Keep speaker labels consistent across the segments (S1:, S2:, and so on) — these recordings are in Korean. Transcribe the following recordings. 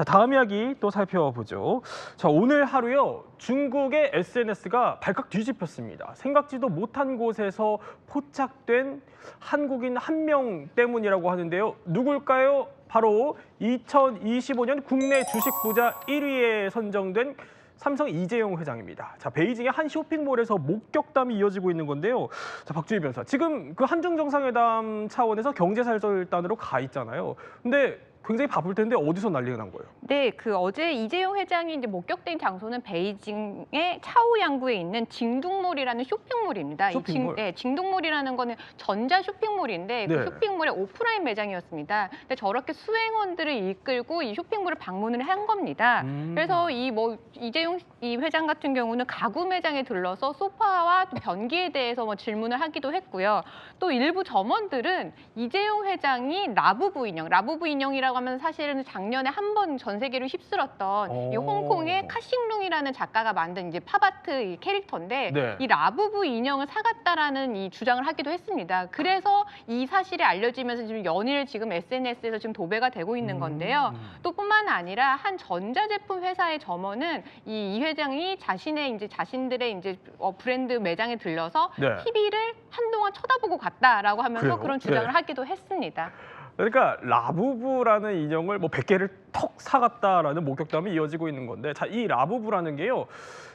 S1: 자, 다음 이야기 또 살펴보죠. 자, 오늘 하루요. 중국의 SNS가 발칵 뒤집혔습니다. 생각지도 못한 곳에서 포착된 한국인 한 명 때문이라고 하는데요. 누굴까요? 바로 2025년 국내 주식 부자 1위에 선정된 삼성 이재용 회장입니다. 자, 베이징의 한 쇼핑몰에서 목격담이 이어지고 있는 건데요. 자, 박주희 변호사. 지금 그 한중 정상회담 차원에서 경제 살절단으로 가 있잖아요. 근데 굉장히 바쁠 텐데 어디서 난리가 난 거예요?
S2: 네, 그 어제 이재용 회장이 이제 목격된 장소는 베이징의 차오양구에 있는 징둥몰이라는 쇼핑몰입니다.
S1: 쇼핑몰?
S2: 이 징, 네, 징둥몰이라는 거는 전자 쇼핑몰인데
S1: 네.
S2: 그 쇼핑몰의 오프라인 매장이었습니다. 근데 저렇게 수행원들을 이끌고 이 쇼핑몰을 방문을 한 겁니다.
S1: 음.
S2: 그래서 이 뭐 이재용 이 회장 같은 경우는 가구 매장에 들러서 소파와 또 변기에 대해서 뭐 질문을 하기도 했고요. 또 일부 점원들은 이재용 회장이 라부부 인형, 라부부 인형이라 고 하면 사실은 작년에 한 번 전 세계로 휩쓸었던 이
S1: 오.
S2: 홍콩의 카싱룽이라는 작가가 만든 이제 팝아트 이 캐릭터인데
S1: 네.
S2: 이 라부부 인형을 사갔다라는 이 주장을 하기도 했습니다. 그래서 이 사실이 알려지면서 지금 연일 지금 SNS에서 지금 도배가 되고 있는 건데요.
S1: 음.
S2: 또 뿐만 아니라 한 전자제품 회사의 점원은 이, 이 회장이 자신의 이제 자신들의 이제 어, 브랜드 매장에 들러서
S1: 네.
S2: TV를 한동안 쳐다보고 갔다라고 하면서
S1: 그래요?
S2: 그런 주장을
S1: 네.
S2: 하기도 했습니다.
S1: 그러니까 라부부라는 인형을 뭐 100개를 턱 사갔다라는 목격담이 이어지고 있는 건데 자, 이 라부부라는 게요.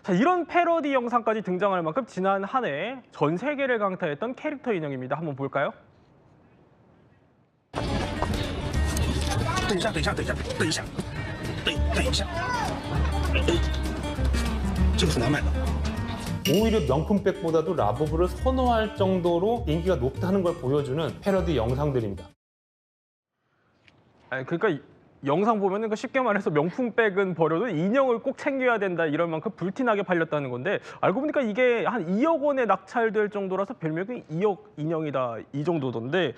S1: 자, 이런 패러디 영상까지 등장할 만큼 지난 한 해 전 세계를 강타했던 캐릭터 인형입니다. 한번 볼까요?
S3: 等一下，等一下，等一下，等一下，等等一下，这个很难买的。
S4: 오히려 명품백보다도 라보브를 선호할 정도로 인기가 높다는 걸 보여주는 패러디 영상들입니다.
S1: 아니, 그러니까 이- 영상 보면은 그 쉽게 말해서 명품백은 버려도 인형을 꼭 챙겨야 된다 이런 만큼 불티나게 팔렸다는 건데 알고 보니까 이게 한 2억 원에 낙찰될 정도라서 별명이 2억 인형이다 이 정도던데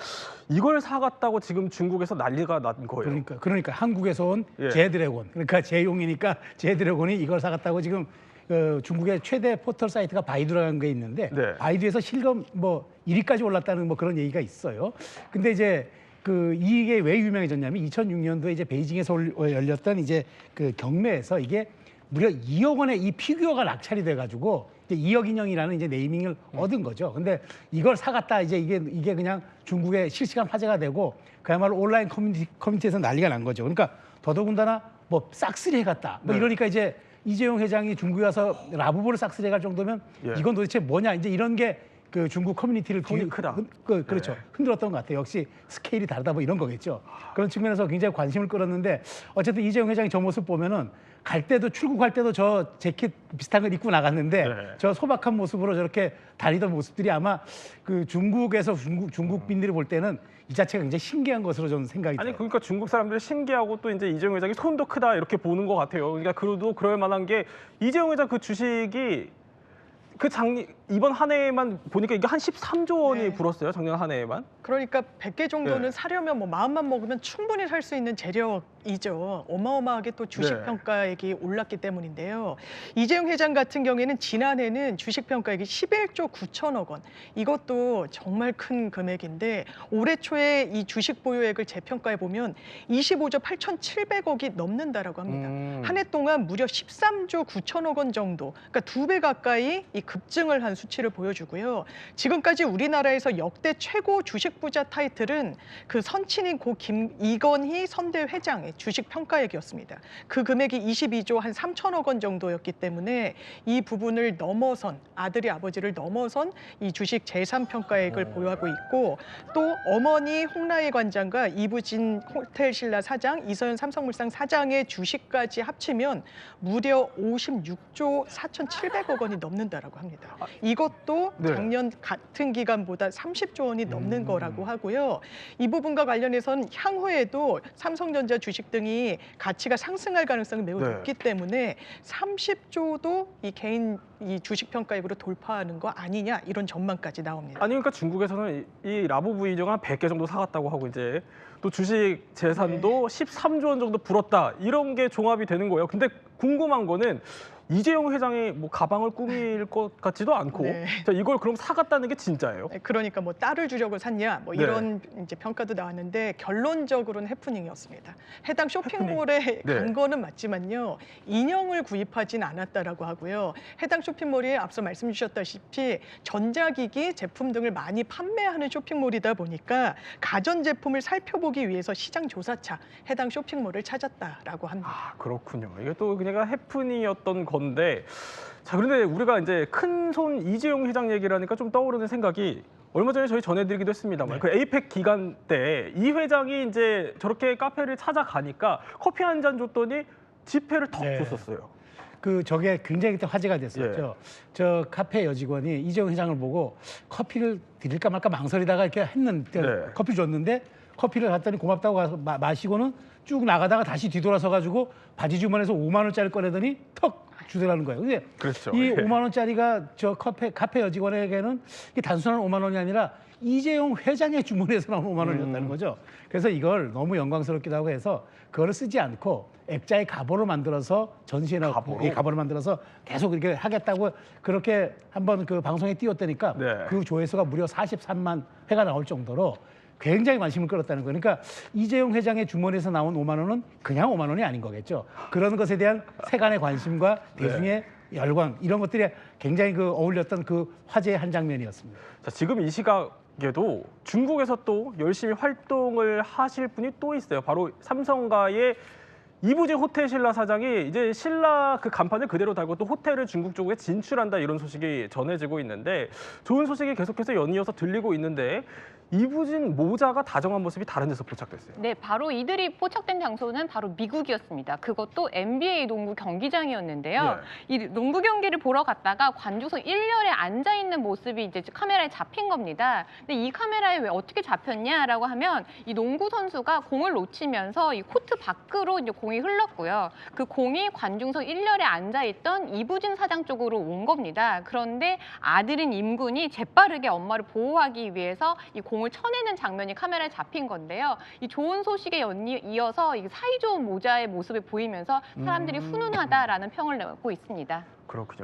S1: 이걸 사갔다고 지금 중국에서 난리가 난 거예요.
S5: 그러니까 그러니까 한국에서 온
S1: 예.
S5: 제드래곤 그러니까 제용이니까 제드래곤이 이걸 사갔다고 지금 그 중국의 최대 포털 사이트가 바이두라는 게 있는데
S1: 네.
S5: 바이두에서 실검 뭐 1위까지 올랐다는 뭐 그런 얘기가 있어요. 근데 이제 그 이게 왜 유명해졌냐면 2006년도에 이제 베이징에서 올- 어, 열렸던 이제 그 경매에서 이게 무려 2억 원의 이 피규어가 낙찰이 돼가지고 이제 2억 인형이라는 이제 네이밍을 얻은 거죠. 근데 이걸 사갔다 이제 이게 이게 그냥 중국의 실시간 화제가 되고 그야말로 온라인 커뮤니티 커뮤니티에서 난리가 난 거죠. 그러니까 더더군다나 뭐 싹쓸이 해갔다. 뭐
S1: 네.
S5: 이러니까 이제 이재용 회장이 중국에 와서 라부부를 싹쓸이 해갈 정도면
S1: 예.
S5: 이건 도대체 뭐냐 이제 이런 게 그 중국 커뮤니티를 뒤-
S1: 크다.
S5: 흔- 그, 그렇죠.
S1: 네.
S5: 흔들었던 것 같아요. 역시 스케일이 다르다 뭐 이런 거겠죠. 그런 측면에서 굉장히 관심을 끌었는데 어쨌든 이재용 회장이 저 모습 보면은 갈 때도 출국할 때도 저 재킷 비슷한 걸 입고 나갔는데
S1: 네.
S5: 저 소박한 모습으로 저렇게 다니던 모습들이 아마 그 중국에서 중국 중국민들이 볼 때는 이 자체가 굉장히 신기한 것으로 저는 생각이
S1: 아니
S5: 들어요.
S1: 그러니까 중국 사람들이 신기하고 또 이제 이재용 회장이 손도 크다 이렇게 보는 것 같아요. 그러니까 그래도 그럴 만한 게 이재용 회장 그 주식이 그작 이번 한 해에만 보니까 이게 한 13조 원이
S6: 네.
S1: 불었어요. 작년 한 해에만.
S6: 그러니까 100개 정도는
S1: 네.
S6: 사려면 뭐 마음만 먹으면 충분히 살 수 있는 재력이죠. 어마어마하게 또 주식
S1: 네.
S6: 평가액이 올랐기 때문인데요. 이재용 회장 같은 경우에는 지난해는 주식 평가액이 11조 9천억 원. 이것도 정말 큰 금액인데 올해 초에 이 주식 보유액을 재평가해 보면 25조 8,700억이 넘는다라고 합니다.
S1: 음.
S6: 한해 동안 무려 13조 9천억 원 정도, 그러니까 두 배 가까이 이 급증을 한 수치를 보여주고요. 지금까지 우리나라에서 역대 최고 주식 부자 타이틀은 그 선친인 고 김 이건희 선대 회장의 주식 평가액이었습니다. 그 금액이 22조 한 3천억 원 정도였기 때문에 이 부분을 넘어선 아들이 아버지를 넘어선 이 주식 재산 평가액을 보유하고 있고 또 어머니 홍라희 관장과 이부진 호텔 신라 사장, 이서연 삼성물산 사장의 주식까지 합치면 무려 56조 4,700억 원이 넘는다라고 합니다. 이것도
S1: 네.
S6: 작년 같은 기간보다 30조 원이 넘는
S1: 음.
S6: 거라고 하고요. 이 부분과 관련해서는 향후에도 삼성전자 주식 등이 가치가 상승할 가능성이 매우
S1: 네.
S6: 높기 때문에 30조도 이 개인 이 주식 평가액으로 돌파하는 거 아니냐 이런 전망까지 나옵니다.
S1: 아니 그러니까 중국에서는 이, 이 라부부 인형 한 100개 정도 사갔다고 하고 이제 또 주식 재산도 13조 원 정도 불었다 이런 게 종합이 되는 거예요. 근데 궁금한 거는 이재용 회장이 뭐 가방을 꾸밀 것 같지도 않고
S6: 네.
S1: 자, 이걸 그럼 사갔다는 게 진짜예요?
S6: 네, 그러니까 뭐 딸을 주려고 샀냐 뭐
S1: 네.
S6: 이런 이제 평가도 나왔는데 결론적으로는 해프닝이었습니다. 해당 쇼핑몰에
S1: 네.
S6: 간 거는 맞지만요 인형을 구입하진 않았다라고 하고요. 해당 쇼핑몰이 앞서 말씀 주셨다시피 전자기기 제품 등을 많이 판매하는 쇼핑몰이다 보니까 가전 제품을 살펴보기 위해서 시장 조사차 해당 쇼핑몰을 찾았다라고 합니다.
S1: 아 그렇군요. 이게 또 그냥 해프닝이었던 건데 자 그런데 우리가 이제 큰 손 이재용 회장 얘기를 하니까 좀 떠오르는 생각이 얼마 전에 저희 전해드리기도 했습니다만
S5: 네.
S1: 그 에이펙 기간 때 이 회장이 이제 저렇게 카페를 찾아가니까 커피 한 잔 줬더니 지폐를 턱
S5: 네.
S1: 줬었어요.
S5: 그 저게 굉장히 그때 화제가 됐었죠.
S1: 예.
S5: 저 카페 여직원이 이재용 회장을 보고 커피를 드릴까 말까 망설이다가 이렇게 했는데
S1: 네.
S5: 커피 줬는데 커피를 갖더니 고맙다고 가서 마, 마시고는 쭉 나가다가 다시 뒤돌아서 가지고 바지 주머니에서 5만 원짜리 꺼내더니 턱 주더라는 거예요. 근데
S1: 그렇죠.
S5: 이
S1: 예.
S5: 5만 원짜리가 저 카페 카페 여직원에게는 이게 단순한 5만 원이 아니라 이재용 회장의 주머니에서 나온 5만 원이었다는
S1: 음.
S5: 거죠. 그래서 이걸 너무 영광스럽기도 하고 해서 그거를 쓰지 않고 액자의 가보로 만들어서 전시해놓고
S1: 가보로?
S5: 이 가보를 만들어서 계속 이렇게 하겠다고 그렇게 한번 그 방송에 띄웠다니까
S1: 네.
S5: 그 조회수가 무려 43만 회가 나올 정도로 굉장히 관심을 끌었다는 거예요. 그러니까 이재용 회장의 주머니에서 나온 5만 원은 그냥 5만 원이 아닌 거겠죠. 그런 것에 대한 세간의 관심과
S1: 네.
S5: 대중의 열광 이런 것들이 굉장히 그 어울렸던 그 화제의 한 장면이었습니다.
S1: 자, 지금 이 시각에도 중국에서 또 열심히 활동을 하실 분이 또 있어요. 바로 삼성가의 이부진 호텔 신라 사장이 이제 신라 그 간판을 그대로 달고 또 호텔을 중국 쪽에 진출한다 이런 소식이 전해지고 있는데 좋은 소식이 계속해서 연이어서 들리고 있는데 이부진 모자가 다정한 모습이 다른 데서 포착됐어요.
S2: 네, 바로 이들이 포착된 장소는 바로 미국이었습니다. 그것도 NBA 농구 경기장이었는데요. 이 농구 경기를 보러 갔다가 관중석 1열에 앉아 있는 모습이 이제 카메라에 잡힌 겁니다. 근데 이 카메라에 왜 어떻게 잡혔냐라고 하면 이 농구 선수가 공을 놓치면서 이 코트 밖으로 이제 공이 흘렀고요. 그 공이 관중석 1열에 앉아 있던 이부진 사장 쪽으로 온 겁니다. 그런데 아들인 임군이 재빠르게 엄마를 보호하기 위해서 이공 을 쳐내는 장면이 카메라에 잡힌 건데요. 이 좋은 소식에 연이- 이어서 이 사이좋은 모자의 모습이 보이면서 사람들이
S1: 음.
S2: 훈훈하다라는 평을 내고 있습니다.
S1: 그렇군요.